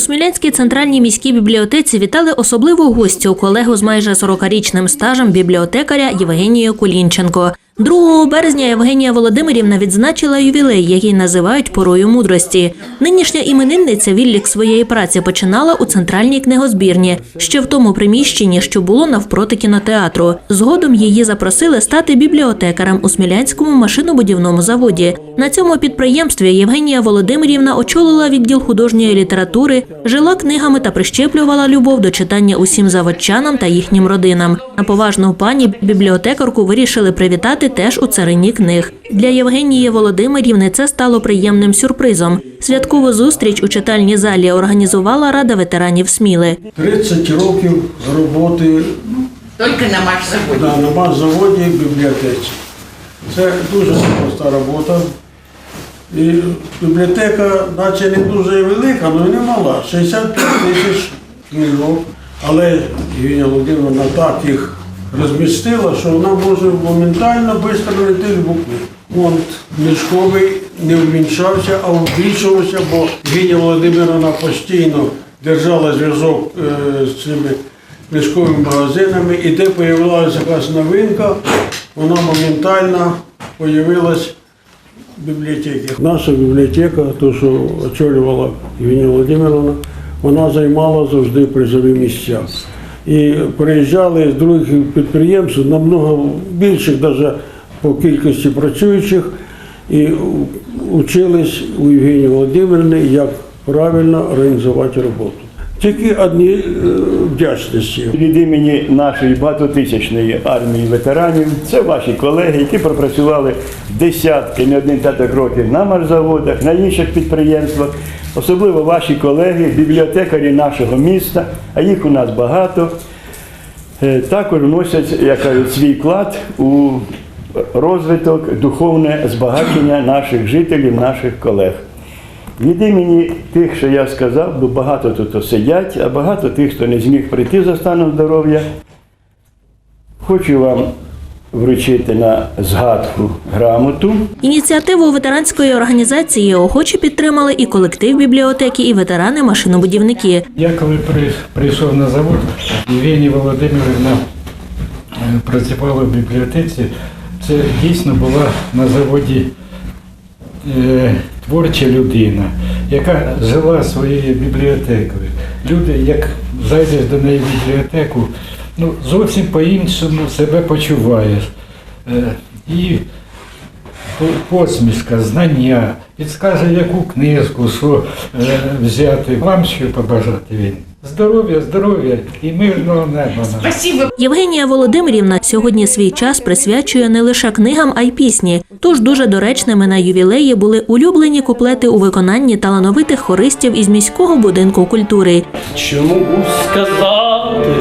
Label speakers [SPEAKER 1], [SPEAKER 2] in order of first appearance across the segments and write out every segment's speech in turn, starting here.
[SPEAKER 1] Смілянській центральній міській бібліотеці вітали особливу гостю, колегу з майже 40-річним стажем бібліотекаря Євгенію Кулінченко. 2 березня Євгенія Володимирівна відзначила ювілей, який називають порою мудрості. Нинішня іменинниця відлік своєї праці починала у центральній книгозбірні, ще в тому приміщенні, що було навпроти кінотеатру. Згодом її запросили стати бібліотекарем у Смілянському машинобудівному заводі. На цьому підприємстві Євгенія Володимирівна очолила відділ художньої літератури, жила книгами та прищеплювала любов до читання усім заводчанам та їхнім родинам. На поважну пані бібліотекарку вирішили привітати теж у царині книг. Для Євгенії Володимирівни це стало приємним сюрпризом. Святкову зустріч у читальній залі організувала Рада ветеранів Сміли.
[SPEAKER 2] 30 років роботи
[SPEAKER 3] Только на машзаводе.
[SPEAKER 2] на, на машзаводі бібліотеці. Це дуже проста робота. І бібліотека, наче не дуже велика, але не мала. 65 тисяч книжок. Але Євгенія Володимировна так їх розмістила, що вона може моментально швидко знайти любу книгу. Фонд книжковий не вмінчався, а збільшувався, бо Євгенія Володимировна постійно держала зв'язок е, з цими книжковими магазинами, і де з'явилася якась новинка, вона моментально з'явилась в бібліотеці. Наша бібліотека, то, що очолювала Євгенія Володимировна, вона займала завжди призові місця. І приїжджали з других підприємств намного більших, навіть по кількості працюючих, і учились у Євгенії Володимирівни, як правильно організувати роботу. Тільки одні е, вдячності.
[SPEAKER 4] Від імені нашої багатотисячної армії ветеранів, це ваші колеги, які пропрацювали десятки, не один десяток років на марзаводах, на інших підприємствах, особливо ваші колеги, бібліотекарі нашого міста, а їх у нас багато, е, також вносять як кажуть, свій вклад у розвиток, духовне збагачення наших жителів, наших колег. Від імені тих, що я сказав, бо багато тут сидять, а багато тих, хто не зміг прийти за станом здоров'я. Хочу вам вручити на згадку грамоту.
[SPEAKER 1] Ініціативу ветеранської організації охоче підтримали і колектив бібліотеки, і ветерани-машинобудівники.
[SPEAKER 5] Я коли прийшов на завод, Євгенія Володимирівна е, працювала в бібліотеці. Це дійсно була на заводі е, творча людина, яка жила своєю бібліотекою. Люди, як зайдеш до неї в бібліотеку, ну, зовсім по-іншому себе почуваєш. Е, і посмішка, знання, підскаже, яку книжку, що е, взяти. Вам що побажати він. Здоров'я, здоров'я і мирного неба.
[SPEAKER 3] Спасибо.
[SPEAKER 1] Євгенія Володимирівна сьогодні свій час присвячує не лише книгам, а й пісні. Тож дуже доречними на ювілеї були улюблені куплети у виконанні талановитих хористів із міського будинку культури.
[SPEAKER 6] Чому сказати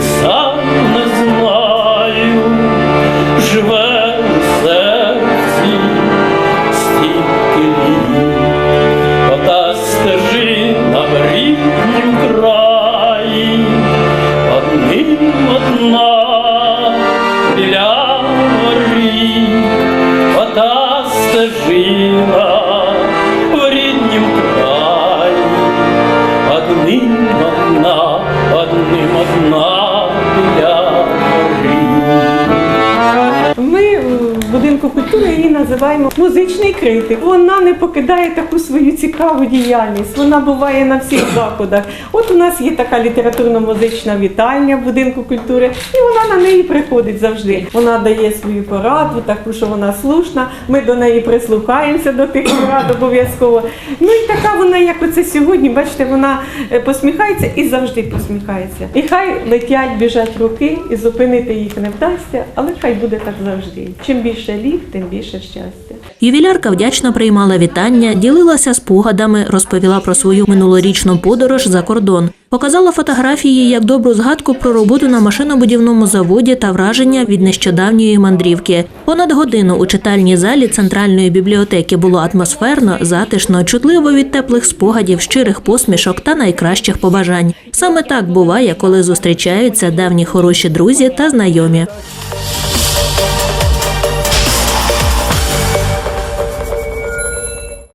[SPEAKER 7] Ми в будинку культури її називаємо музичний критик. Вона не покидає таку свою цікаву діяльність. Вона буває на всіх заходах. От у нас є така літературно-музична вітальня будинку культури, і вона на неї приходить завжди. Вона дає свою пораду, таку, що вона слушна. Ми до неї прислухаємося до тих порад обов'язково. Ну і така вона, як оце сьогодні, бачите, вона е, посміхається і завжди посміхається. І хай летять, біжать руки, і зупинити їх не вдасться, але хай буде так завжди. Чим більше літ, тим більше щастя.
[SPEAKER 1] Ювілярка вдячно приймала вітання, ділилася спогадами, розповіла про свою минулорічну подорож за кордон. Показала фотографії як добру згадку про роботу на машинобудівному заводі та враження від нещодавньої мандрівки. Понад годину у читальній залі центральної бібліотеки було атмосферно, затишно, чутливо від теплих спогадів, щирих посмішок та найкращих побажань. Саме так буває, коли зустрічаються давні хороші друзі та знайомі.